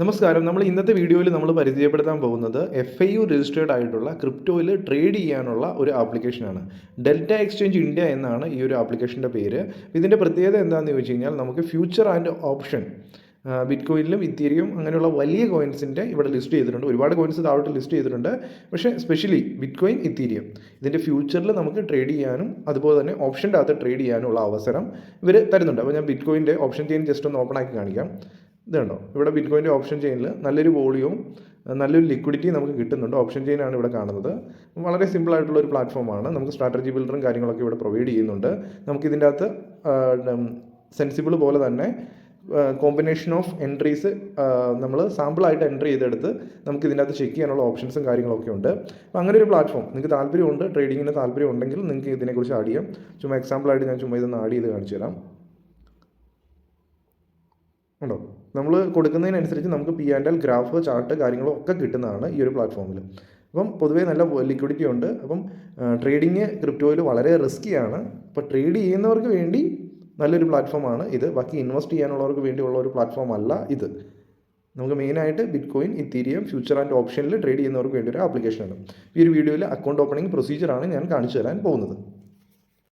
നമസ്കാരം. നമ്മൾ ഇന്നത്തെ വീഡിയോയിൽ നമ്മൾ പരിചയപ്പെടുത്താൻ പോകുന്നത് എഫ് ഐ യു രജിസ്റ്റേർഡ് ആയിട്ടുള്ള ക്രിപ്റ്റോയിൽ ട്രേഡ് ചെയ്യാനുള്ള ഒരു ആപ്ലിക്കേഷനാണ് ഡെൽറ്റ എക്സ്ചേഞ്ച് ഇന്ത്യ എന്നാണ് ഈ ഒരു ആപ്ലിക്കേഷന്റെ പേര്. ഇതിന്റെ പ്രത്യേകത എന്താണെന്ന് ചോദിച്ചു കഴിഞ്ഞാൽ നമുക്ക് ഫ്യൂച്ചർ ആൻഡ് ഓപ്ഷൻ ബിറ്റ്കോയിനിലും ഇത്തീരിയും അങ്ങനെയുള്ള വലിയ കോയിൻസിന്റെ ഇവിടെ ലിസ്റ്റ് ചെയ്തിട്ടുണ്ട്. ഒരുപാട് കോയിൻസ് താഴോട്ട് ലിസ്റ്റ് ചെയ്തിട്ടുണ്ട്. പക്ഷേ സ്പെഷ്യലി ബിറ്റ്കോയിൻ ഇത്തീരിയം ഇതിന്റെ ഫ്യൂച്ചറിൽ നമുക്ക് ട്രേഡ് ചെയ്യാനും അതുപോലെ തന്നെ ഓപ്ഷന്റെ അകത്ത് ട്രേഡ് ചെയ്യാനുള്ള അവസരം ഇവർ തരുന്നുണ്ട്. അപ്പോൾ ഞാൻ ബിറ്റ് കോയിന്റെ ഓപ്ഷൻ ചെയിൻ ജസ്റ്റ് ഒന്ന് ഓപ്പൺ ആക്കി കാണിക്കാം. ഇതുണ്ടോ? ഇവിടെ ബിറ്റ് കോയിന്റെ ഓപ്ഷൻ ചെയിനിൽ നല്ലൊരു വോളിയവും നല്ലൊരു ലിക്വിഡിറ്റി നമുക്ക് കിട്ടുന്നുണ്ട്. ഓപ്ഷൻ ചെയിനാണ് ഇവിടെ കാണുന്നത്. വളരെ സിമ്പിൾ ആയിട്ടുള്ള ഒരു പ്ലാറ്റ്ഫോമാണ് നമുക്ക് സ്ട്രാറ്റജി ബിൽഡറും കാര്യങ്ങളൊക്കെ ഇവിടെ പ്രൊവൈഡ് ചെയ്യുന്നുണ്ട്. നമുക്ക് ഇതിന്റെ അകത്ത് സെൻസിബിൾ പോലെ തന്നെ കോമ്പിനേഷൻ ഓഫ് എൻട്രീസ് നമ്മൾ സാമ്പിളായിട്ട് എൻട്രി ചെയ്തെടുത്ത് നമുക്ക് ഇതിന്റെ അകത്ത് ചെക്ക് ചെയ്യാനുള്ള ഓപ്ഷൻസും കാര്യങ്ങളൊക്കെ ഉണ്ട്. അപ്പോൾ അങ്ങനെ ഒരു പ്ലാറ്റ്ഫോം നിങ്ങൾക്ക് താല്പര്യമുണ്ട് ട്രേഡിങ്ങിന് താല്പര്യം ഉണ്ടെങ്കിൽ നിങ്ങൾക്ക് ഇതിനെക്കുറിച്ച് ആഡ് ചെയ്യാം. ചുമ്മാ എക്സാമ്പിളായിട്ട് ഞാൻ ചുമ്മാ ഇതൊന്ന് ആഡ് ചെയ്ത് കാണിച്ചു തരാം. ഉണ്ടോ? നമ്മൾ കൊടുക്കുന്നതിനനുസരിച്ച് നമുക്ക് P and L graph chart കാര്യങ്ങളും ഒക്കെ കിട്ടുന്നതാണ് ഈ ഒരു പ്ലാറ്റ്ഫോമിൽ അപ്പം പൊതുവേ നല്ല ലിക്വിഡിറ്റി ഉണ്ട്. അപ്പം ട്രേഡിങ് ക്രിപ്റ്റോയിൽ വളരെ റിസ്ക്കിയാണ് അപ്പോൾ ട്രേഡ് ചെയ്യുന്നവർക്ക് വേണ്ടി നല്ലൊരു പ്ലാറ്റ്ഫോമാണ് ഇത്. ബാക്കി ഇൻവെസ്റ്റ് ചെയ്യാനുള്ളവർക്ക് വേണ്ടിയുള്ള ഒരു പ്ലാറ്റ്ഫോം അല്ല ഇത്. നമുക്ക് മെയിനായിട്ട് bitcoin ethereum future and ഓപ്ഷനിൽ ട്രേഡ് ചെയ്യുന്നവർക്ക് വേണ്ടി ഒരു ആപ്ലിക്കേഷനാണ് ഈ ഒരു വീഡിയോയിൽ അക്കൗണ്ട് ഓപ്പണിംഗ് പ്രൊസീജിയറാണ് ഞാൻ കാണിച്ചു തരാൻ പോകുന്നത്.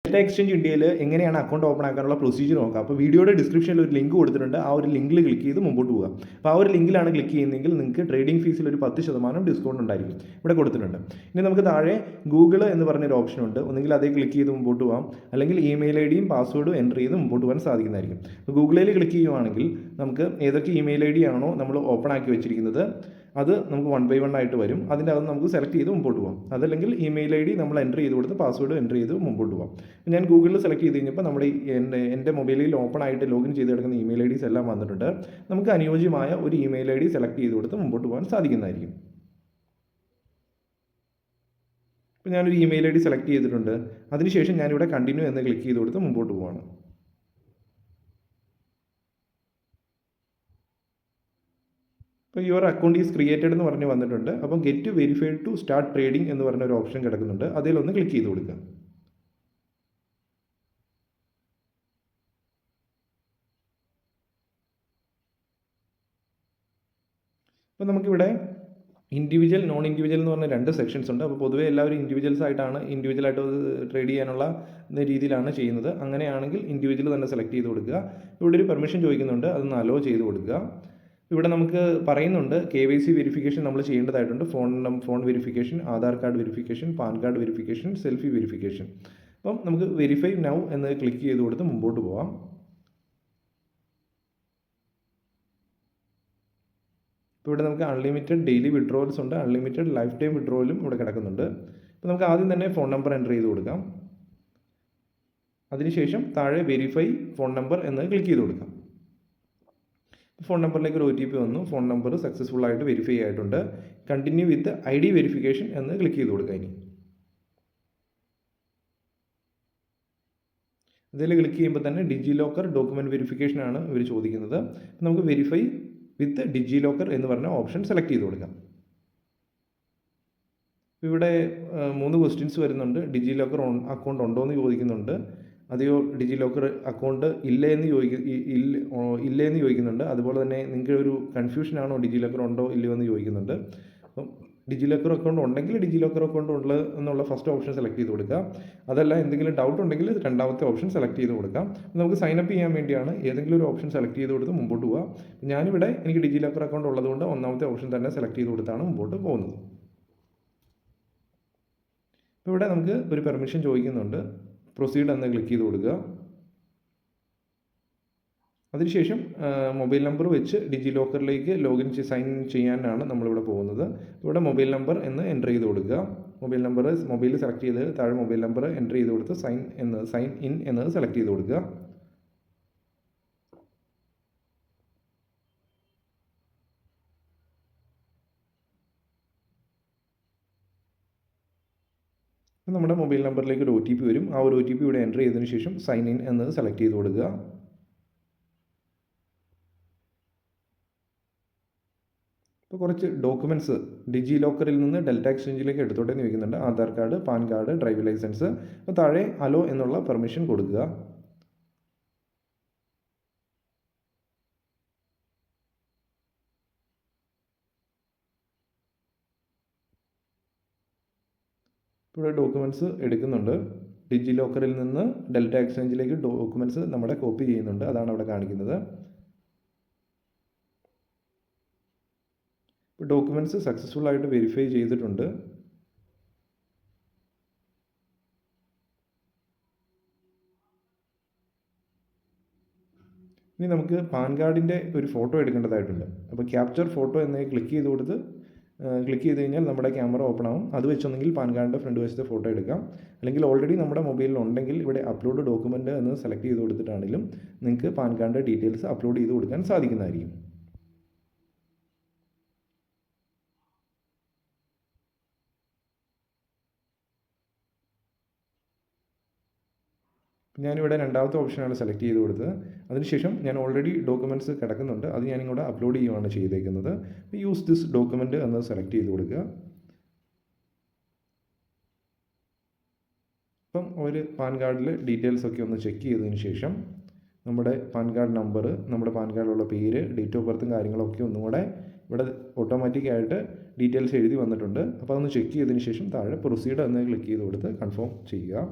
ഡെൽറ്റ എക്സ്ചേഞ്ച് ഇന്ത്യയിൽ എങ്ങനെയാണ് അക്കൗണ്ട് ഓപ്പൺ ആക്കാനുള്ള പ്രൊസീജിയർ നോക്കാം അപ്പോൾ വീഡിയോയുടെ ഡിസ്ക്രിപ്ഷനിൽ ഒരു ലിങ്ക് കൊടുത്തിട്ടുണ്ട്. ആ ഒരു ലിങ്കിൽ ക്ലിക്ക് ചെയ്ത് മുമ്പോട്ട് പോകുക അപ്പോൾ ആ ഒരു ലിങ്കിലാണ് ക്ലിക്ക് ചെയ്യുന്നതെങ്കിൽ നിങ്ങൾക്ക് ട്രേഡിംഗ് ഫീസിൽ ഒരു പത്ത് ശതമാനം ഡിസ്കൗണ്ട് ഉണ്ടായിരിക്കും. ഇവിടെ കൊടുത്തിട്ടുണ്ട്. ഇനി നമുക്ക് താഴെ ഗൂഗിൾ എന്ന് പറഞ്ഞൊരു ഓപ്ഷൻ ഉണ്ട്. ഒന്നെങ്കിൽ അതേ ക്ലിക്ക് ചെയ്ത് മുമ്പോട്ട് പോകാം അല്ലെങ്കിൽ ഇമെയിൽ ഐ ഡിയും പാസ്വേഡും എന്റർ ചെയ്ത് മുമ്പോട്ട് പോകാൻ സാധിക്കുന്നതായിരിക്കും. അപ്പോൾ ഗൂഗിളിൽ ക്ലിക്ക് ചെയ്യുവാണെങ്കിൽ നമുക്ക് ഏതൊക്കെ ഇമെയിൽ ഐ ഡി ആണോ നമ്മൾ ഓപ്പൺ ആക്കി വെച്ചിരിക്കുന്നത്. അത് നമുക്ക് വൺ ബൈ വൺ ആയിട്ട് വരും. അതിന്റെ അകത്ത് നമുക്ക് സെലക്ട് ചെയ്ത് മുമ്പോട്ട് പോകാം അതല്ലെങ്കിൽ ഇമെയിൽ ഐ ഡി നമ്മൾ എന്റർ ചെയ്ത് കൊടുത്ത് പാസ്വേഡ് എന്റർ ചെയ്ത് മുമ്പോട്ട് പോകാം ഞാൻ ഗൂഗിളിൽ സെലക്ട് ചെയ്ത് കഴിഞ്ഞപ്പോൾ നമ്മുടെ എന്റെ എന്റെ മൊബൈലിൽ ഓപ്പൺ ആയിട്ട് ലോഗിൻ ചെയ്ത് കിടക്കുന്ന ഇമെയിൽ ഐ ഡീസ് എല്ലാം വന്നിട്ടുണ്ട്. നമുക്ക് അനുയോജ്യമായ ഒരു ഇമെയിൽ ഐ ഡി സെലക്ട് ചെയ്ത് കൊടുത്ത് മുമ്പോട്ട് പോകാൻ സാധിക്കുന്നതായിരിക്കും. ഇപ്പോൾ ഞാനൊരു ഇമെയിൽ ഐ ഡി സെലക്ട് ചെയ്തിട്ടുണ്ട്. അതിനുശേഷം ഞാനിവിടെ കണ്ടിന്യൂ എന്ന് ക്ലിക്ക് ചെയ്ത് കൊടുത്ത് മുമ്പോട്ട് പോവാണ്. അപ്പോൾ യുവർ അക്കൗണ്ട് ഈസ് ക്രിയേറ്റഡ് എന്ന് പറഞ്ഞ് വന്നിട്ടുണ്ട്. അപ്പം get verified to start trading എന്ന് പറഞ്ഞ ഒരു ഓപ്ഷൻ കിടക്കുന്നുണ്ട്. അതിലൊന്ന് ക്ലിക്ക് ചെയ്ത് കൊടുക്കുക. അപ്പോൾ നമുക്കിവിടെ ഇൻഡിവിജ്വൽ നോൺ ഇൻഡിവിജ്വൽ എന്ന് പറഞ്ഞ രണ്ട് സെക്ഷൻസ് ഉണ്ട്. അപ്പോൾ പൊതുവേ എല്ലാവരും ഇൻഡിവിജ്വൽസ് ആയിട്ടാണ് ഇൻഡിവിജ്വൽ ആയിട്ട് ട്രേഡ് ചെയ്യാനുള്ള രീതിയിലാണ് ചെയ്യുന്നത്. അങ്ങനെയാണെങ്കിൽ ഇൻഡിവിജ്വൽ തന്നെ സെലക്ട് ചെയ്ത് കൊടുക്കുക. ഇവിടെ ഒരു പെർമിഷൻ ചോദിക്കുന്നുണ്ട്. അതൊന്ന് അലോ ചെയ്ത് കൊടുക്കുക. ഇവിടെ നമുക്ക് പറയുന്നുണ്ട് കെ വൈ സി വെരിഫിക്കേഷൻ നമ്മൾ ചെയ്യേണ്ടതായിട്ടുണ്ട്. Phone number phone verification Aadhaar card verification PAN card verification selfie verification അപ്പം നമുക്ക് വെരിഫൈ നൗ എന്ന് ക്ലിക്ക് ചെയ്ത് കൊടുത്ത് മുമ്പോട്ട് പോവാം. ഇപ്പോൾ ഇവിടെ നമുക്ക് അൺലിമിറ്റഡ് ഡെയിലി വിഡ്രോവൽസ് ഉണ്ട്. അൺലിമിറ്റഡ് ലൈഫ് ടൈം വിഡ്രോവലും ഇവിടെ കിടക്കുന്നുണ്ട്. അപ്പോൾ നമുക്ക് ആദ്യം തന്നെ ഫോൺ നമ്പർ എന്റർ ചെയ്ത് കൊടുക്കാം. അതിനുശേഷം താഴെ വെരിഫൈ ഫോൺ നമ്പർ എന്ന് ക്ലിക്ക് ചെയ്ത് കൊടുക്കാം. ഫോൺ നമ്പറിലേക്ക് ഒരു ഒ ടി പി വന്നു. ഫോൺ നമ്പർ സക്സസ്ഫുൾ ആയിട്ട് വെരിഫൈ ആയിട്ടുണ്ട്. Continue with I D verification എന്ന് ക്ലിക്ക് ചെയ്ത് കൊടുക്കുക ഇനി. ഇതിൽ ക്ലിക്ക് ചെയ്യുമ്പോൾ തന്നെ ഡിജി ലോക്കർ ഡോക്യുമെന്റ് വെരിഫിക്കേഷൻ ആണ് ഇവർ ചോദിക്കുന്നത്. നമുക്ക് വെരിഫൈ വിത്ത് ഡിജി ലോക്കർ എന്ന് പറഞ്ഞ ഓപ്ഷൻ സെലക്ട് ചെയ്ത് കൊടുക്കാം. ഇവിടെ മൂന്ന് ക്വസ്റ്റ്യൻസ് വരുന്നുണ്ട്. ഡിജി ലോക്കർ അക്കൗണ്ട് ഉണ്ടോ എന്ന് ചോദിക്കുന്നുണ്ട്. അതെയോ ഡിജി ലോക്കർ അക്കൗണ്ട് ഇല്ലയെന്ന് എന്ന് ഇല്ല എന്ന് ചോദിക്കുന്നുണ്ട്. അതുപോലെ തന്നെ നിങ്ങൾക്ക് ഒരു കൺഫ്യൂഷൻ ആണോ ഡിജി ലോക്കർ ഉണ്ടോ ഇല്ലയോ എന്ന് ചോദിക്കുന്നുണ്ട്. അപ്പം ഡിജി ലോക്കർ അക്കൗണ്ട് ഉണ്ടെങ്കിൽ ഡിജി ലോക്കർ അക്കൗണ്ട് ഉള്ളത് എന്നുള്ള ഫസ്റ്റ് ഓപ്ഷൻ സെലക്ട് ചെയ്ത് കൊടുക്കുക അതല്ല എന്തെങ്കിലും ഡൗട്ട് ഉണ്ടെങ്കിൽ രണ്ടാമത്തെ ഓപ്ഷൻ സെലക്ട് ചെയ്ത് കൊടുക്കാം. നമുക്ക് സൈൻ അപ്പ് ചെയ്യാൻ വേണ്ടിയാണ് ഏതെങ്കിലും ഒരു ഓപ്ഷൻ സെലക്ട് ചെയ്ത് കൊടുത്ത് മുമ്പോട്ട് പോവുക ഞാനിവിടെ എനിക്ക് ഡിജി ലോക്കർ അക്കൗണ്ട് ഉള്ളതുകൊണ്ട് ഒന്നാമത്തെ ഓപ്ഷൻ തന്നെ സെലക്ട് ചെയ്ത് കൊടുത്താണ് മുമ്പോട്ട് പോകുന്നത്. ഇപ്പോൾ ഇവിടെ നമുക്ക് ഒരു പെർമിഷൻ ചോദിക്കുന്നുണ്ട്. പ്രൊസീഡ് എന്ന് ക്ലിക്ക് ചെയ്ത് കൊടുക്കുക. അതിനുശേഷം മൊബൈൽ നമ്പർ വെച്ച് ഡിജി ലോക്കറിലേക്ക് ലോഗിൻ സൈൻ ചെയ്യാനാണ് നമ്മളിവിടെ പോകുന്നത്. ഇവിടെ മൊബൈൽ നമ്പർ എന്ന് എന്റർ ചെയ്ത് കൊടുക്കുക. മൊബൈൽ നമ്പർ മൊബൈൽ സെലക്ട് ചെയ്ത് താഴെ മൊബൈൽ നമ്പർ എന്റർ ചെയ്ത് കൊടുത്ത് സൈൻ എന്ന് സൈൻ ഇൻ എന്നത് സെലക്ട് ചെയ്ത് കൊടുക്കുക. നമ്മുടെ മൊബൈൽ നമ്പറിലേക്ക് ഒരു ഒ ടി പി വരും. ആ ഒരു ഒ ടി പി ഇവിടെ എന്റർ ചെയ്തതിന് ശേഷം സൈൻ ഇൻ എന്നത് സെലക്ട് ചെയ്ത് കൊടുക്കുക. ഇപ്പോൾ കുറച്ച് ഡോക്യുമെന്റ്സ് ഡിജി ലോക്കറിൽ നിന്ന് ഡെൽറ്റ എക്സ്ചേഞ്ചിലേക്ക് എടുത്തോട്ടെ എന്ന് ചോദിക്കുന്നുണ്ട്. Aadhaar card PAN card driving licence അപ്പോൾ താഴെ അലോ എന്നുള്ള പെർമിഷൻ കൊടുക്കുക. ഇവിടെ ഡോക്യുമെന്റ്സ് എടുക്കുന്നുണ്ട്. ഡിജി ലോക്കറിൽ നിന്ന് ഡെൽറ്റ എക്സ്ചേഞ്ചിലേക്ക് ഡോക്യുമെന്റ്സ് നമ്മുടെ കോപ്പി ചെയ്യുന്നുണ്ട്. അതാണ് അവിടെ കാണിക്കുന്നത്. ഇപ്പോൾ ഡോക്യുമെന്റ്സ് സക്സസ്ഫുൾ ആയിട്ട് വെരിഫൈ ചെയ്തിട്ടുണ്ട്. ഇനി നമുക്ക് പാൻ കാർഡിന്റെ ഒരു ഫോട്ടോ എടുക്കേണ്ടതായിട്ടുണ്ട്. അപ്പോൾ ക്യാപ്ചർ ഫോട്ടോ എന്നതിൽ ക്ലിക്ക് ചെയ്ത് കൊടുത്ത് ക്ലിക്ക് ചെയ്ത് കഴിഞ്ഞാൽ നമ്മുടെ ക്യാമറ ഓപ്പൺ ആവും. അത് വെച്ചൊന്നെങ്കിൽ പാൻ കാർഡിന്റെ ഫ്രണ്ട് വശത്തെ ഫോട്ടോ എടുക്കാം. അല്ലെങ്കിൽ ഓൾറെഡി നമ്മുടെ മൊബൈലിൽ ഉണ്ടെങ്കിൽ ഇവിടെ അപ്ലോഡ് ഡോക്യുമെന്റ് എന്ന് സെലക്ട് ചെയ്ത് കൊടുത്തിട്ടാണെങ്കിലും നിങ്ങൾക്ക് പാൻ കാർഡിന്റെ ഡീറ്റെയിൽസ് അപ്ലോഡ് ചെയ്ത് കൊടുക്കാൻ സാധിക്കുന്നതായിരിക്കും. ഞാനിവിടെ രണ്ടാമത്തെ ഓപ്ഷനാണ് സെലക്ട് ചെയ്ത് കൊടുത്തത്. അതിനുശേഷം ഞാൻ ഓൾറെഡി ഡോക്യുമെന്റ്സ് കിടക്കുന്നുണ്ട്. അത് ഞാനിങ്ങോട്ട് അപ്ലോഡ് ചെയ്യുവാണ് ചെയ്തേക്കുന്നത്. യൂസ് ദിസ് ഡോക്യുമെന്റ് എന്ന് സെലക്ട് ചെയ്ത് കൊടുക്കുക. അപ്പം ഒരു പാൻ കാർഡിൽ ഡീറ്റെയിൽസ് ഒക്കെ ഒന്ന് ചെക്ക് ചെയ്തതിന് ശേഷം നമ്മുടെ പാൻ കാർഡ് നമ്പർ നമ്മുടെ പാൻ കാർഡിലുള്ള പേര് ഡേറ്റ് ഓഫ് ബർത്തും കാര്യങ്ങളൊക്കെ ഒന്നും കൂടെ ഇവിടെ ഓട്ടോമാറ്റിക്കായിട്ട് ഡീറ്റെയിൽസ് എഴുതി വന്നിട്ടുണ്ട്. അപ്പോൾ അതൊന്ന് ചെക്ക് ചെയ്തതിന് ശേഷം താഴെ പ്രൊസീഡ് എന്ന് ക്ലിക്ക് ചെയ്ത് കൊടുത്ത് കൺഫേം ചെയ്യുക.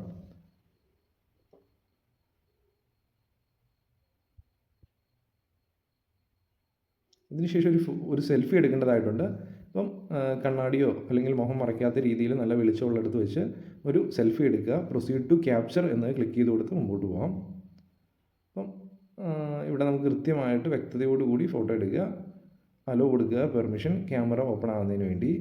ഇതിനുശേഷം ഒരു ഒരു സെൽഫി എടുക്കേണ്ടതായിട്ടുണ്ട്. അപ്പം കണ്ണാടിയോ അല്ലെങ്കിൽ മുഖം മറയ്ക്കാത്ത രീതിയിൽ നല്ല വെളിച്ചമുള്ള എടുത്ത് വെച്ച് ഒരു സെൽഫി എടുക്കുക. പ്രൊസീഡ് ടു ക്യാപ്ചർ എന്ന് ക്ലിക്ക് ചെയ്ത് കൊടുത്ത് മുമ്പോട്ട് പോകാം അപ്പം ഇവിടെ നമുക്ക് കൃത്യമായിട്ട് വ്യക്തതയോടുകൂടി ഫോട്ടോ എടുക്കുക. അലോ കൊടുക്കുക. പെർമിഷൻ ക്യാമറ ഓപ്പൺ ആകുന്നതിന് വേണ്ടി.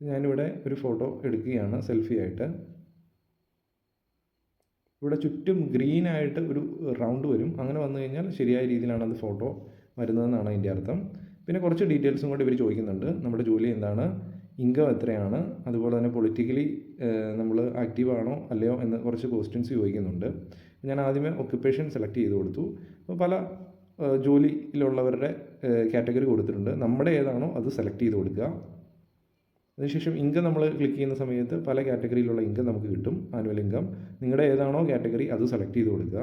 ഞാനിവിടെ ഒരു ഫോട്ടോ എടുക്കുകയാണ് സെൽഫി ആയിട്ട്. ഇവിടെ ചുറ്റും ഗ്രീനായിട്ട് ഒരു റൗണ്ട് വരും. അങ്ങനെ വന്നു കഴിഞ്ഞാൽ ശരിയായ രീതിയിലാണ് അത് ഫോട്ടോ വരുന്നതെന്നാണ് അതിന്റെ അർത്ഥം. പിന്നെ കുറച്ച് ഡീറ്റെയിൽസും കൂടി ഇവർ ചോദിക്കുന്നുണ്ട്. നമ്മുടെ ജോലി എന്താണ്? ഇൻകം എത്രയാണ്? അതുപോലെ തന്നെ പൊളിറ്റിക്കലി നമ്മൾ ആക്റ്റീവ് ആണോ അല്ലയോ എന്ന് കുറച്ച് ക്വസ്റ്റ്യൻസ് ചോദിക്കുന്നുണ്ട്. ഞാൻ ആദ്യമേ ഒക്യുപ്പേഷൻ സെലക്ട് ചെയ്ത് കൊടുത്തു. അപ്പോൾ പല ജോലിയിലുള്ളവരുടെ കാറ്റഗറി കൊടുത്തിട്ടുണ്ട്. നമ്മുടെ ഏതാണോ അത് സെലക്ട് ചെയ്ത് കൊടുക്കുക. അതിനുശേഷം ഇൻകം നമ്മൾ ക്ലിക്ക് ചെയ്യുന്ന സമയത്ത് പല കാറ്റഗറിയിലുള്ള ഇൻകം നമുക്ക് കിട്ടും. ആനുവൽ ഇൻകം നിങ്ങളുടെ ഏതാണോ കാറ്റഗറി അത് സെലക്ട് ചെയ്ത് കൊടുക്കുക.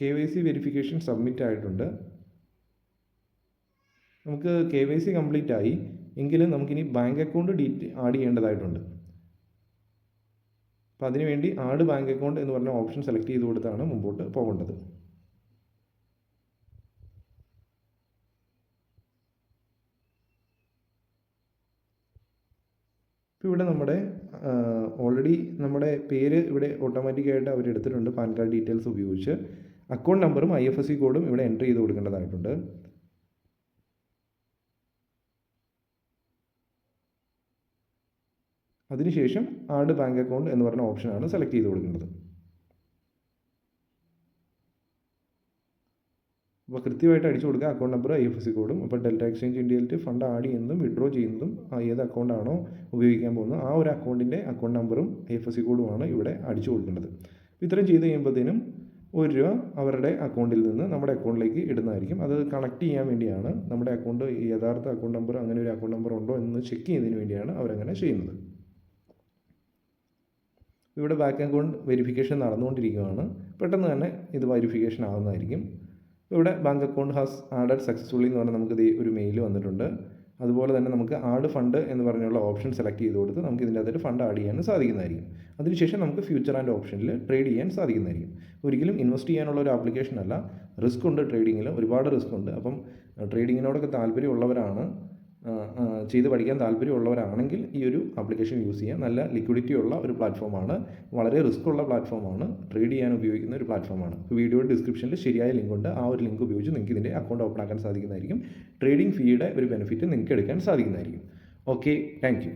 K Y C verification submit ആയിട്ടുണ്ട്. നമുക്ക് കെ വൈ സി കംപ്ലീറ്റ് ആയി. എങ്കിലും നമുക്കിനി ബാങ്ക് അക്കൗണ്ട് ഡീറ്റ് ആഡ് ചെയ്യേണ്ടതായിട്ടുണ്ട്. അപ്പോൾ അതിനുവേണ്ടി ആഡ് ബാങ്ക് അക്കൗണ്ട് എന്ന് പറഞ്ഞ ഓപ്ഷൻ സെലക്ട് ചെയ്ത് കൊടുത്താണ് മുമ്പോട്ട് പോകേണ്ടത്. ഇപ്പോൾ ഇവിടെ നമ്മുടെ ഓൾറെഡി നമ്മുടെ പേര് ഇവിടെ ഓട്ടോമാറ്റിക്കായിട്ട് അവർ എടുത്തിട്ടുണ്ട് പാൻ കാർഡ് ഡീറ്റെയിൽസ് ഉപയോഗിച്ച്. അക്കൗണ്ട് നമ്പറും ഐ എഫ് എസ് സി കോഡും ഇവിടെ എന്റർ ചെയ്ത് കൊടുക്കേണ്ടതായിട്ടുണ്ട്. അതിനുശേഷം ആഡ് ബാങ്ക് അക്കൗണ്ട് എന്ന് പറഞ്ഞ ഓപ്ഷനാണ് സെലക്ട് ചെയ്ത് കൊടുക്കേണ്ടത്. അപ്പോൾ കൃത്യമായിട്ട് അടിച്ചു കൊടുക്കുക account number I F S C കോഡും അപ്പോൾ ഡെൽറ്റ എക്സ്ചേഞ്ച് ഇന്ത്യയിലേക്ക് ഫണ്ട് ആഡ് ചെയ്യുന്നതും വിഡ്രോ ചെയ്യുന്നതും ഏത് അക്കൗണ്ടാണോ ഉപയോഗിക്കാൻ പോകുന്നത് ആ ഒരു അക്കൗണ്ടിന്റെ അക്കൗണ്ട് നമ്പറും ഐ എഫ് എസ് സി കോഡുമാണ് ഇവിടെ അടിച്ചു കൊടുക്കേണ്ടത്. ഇത്രയും ചെയ്ത് കഴിയുമ്പോഴത്തേനും ഒരു രൂപ അവരുടെ അക്കൗണ്ടിൽ നിന്ന് നമ്മുടെ അക്കൗണ്ടിലേക്ക് ഇടുന്നതായിരിക്കും. അത് കണക്ട് ചെയ്യാൻ വേണ്ടിയാണ് നമ്മുടെ അക്കൗണ്ട് യഥാർത്ഥ അക്കൗണ്ട് നമ്പർ അങ്ങനെ ഒരു അക്കൗണ്ട് നമ്പർ ഉണ്ടോ എന്ന് ചെക്ക് ചെയ്യുന്നതിന് വേണ്ടിയാണ് അവരങ്ങനെ ചെയ്യുന്നത്. ഇവിടെ ബാക്ക് അക്കൗണ്ട് വെരിഫിക്കേഷൻ നടന്നുകൊണ്ടിരിക്കുകയാണ്. പെട്ടെന്ന് തന്നെ ഇത് വെരിഫിക്കേഷൻ ആവുന്നതായിരിക്കും. ഇവിടെ bank account has added successfully എന്ന് പറഞ്ഞാൽ നമുക്ക് ഇത് ഒരു മെയിൽ വന്നിട്ടുണ്ട്. അതുപോലെ തന്നെ നമുക്ക് ആഡ് ഫണ്ട് എന്ന് പറഞ്ഞുള്ള ഓപ്ഷൻ സെലക്ട് ചെയ്ത് കൊടുത്ത് നമുക്ക് ഇതിന്റെ അകത്തൊരു ഫണ്ട് ആഡ് ചെയ്യാൻ സാധിക്കുന്നതായിരിക്കും. അതിനുശേഷം നമുക്ക് ഫ്യൂച്ചർ ആൻഡ് ഓപ്ഷനിൽ ട്രേഡ് ചെയ്യാൻ സാധിക്കുന്നതായിരിക്കും. ഒരിക്കലും ഇൻവെസ്റ്റ് ചെയ്യാനുള്ള ഒരു ആപ്ലിക്കേഷൻ അല്ല. റിസ്ക് ഉണ്ട് ട്രേഡിങ്ങിൽ. ഒരുപാട് റിസ്ക് ഉണ്ട്. അപ്പം ട്രേഡിങ്ങിനോടൊക്കെ താല്പര്യമുള്ളവരാണ്. ചെയ്ത് പഠിക്കാൻ താല്പര്യമുള്ളവരാണെങ്കിൽ ഈ ഒരു ആപ്ലിക്കേഷൻ യൂസ് ചെയ്യാം നല്ല ലിക്വിഡിറ്റി ഉള്ള ഒരു പ്ലാറ്റ്ഫോമാണ് വളരെ റിസ്ക് ഉള്ള പ്ലാറ്റ്ഫോമാണ് ട്രേഡ് ചെയ്യാൻ ഉപയോഗിക്കുന്ന ഒരു പ്ലാറ്റ്ഫോമാണ് വീഡിയോയുടെ ഡിസ്ക്രിപ്ഷനിൽ ശരിയായ ലിങ്ക് ഉണ്ട്. ആ ഒരു ലിങ്ക് ഉപയോഗിച്ച് നിങ്ങൾക്ക് ഇതിന്റെ അക്കൗണ്ട് ഓപ്പൺ ആക്കാൻ സാധിക്കുന്നതായിരിക്കും. ട്രേഡിംഗ് ഫീയുടെ ഒരു ബെനിഫിറ്റ് നിങ്ങൾക്ക് എടുക്കാൻ സാധിക്കുന്നതായിരിക്കും. Okay thank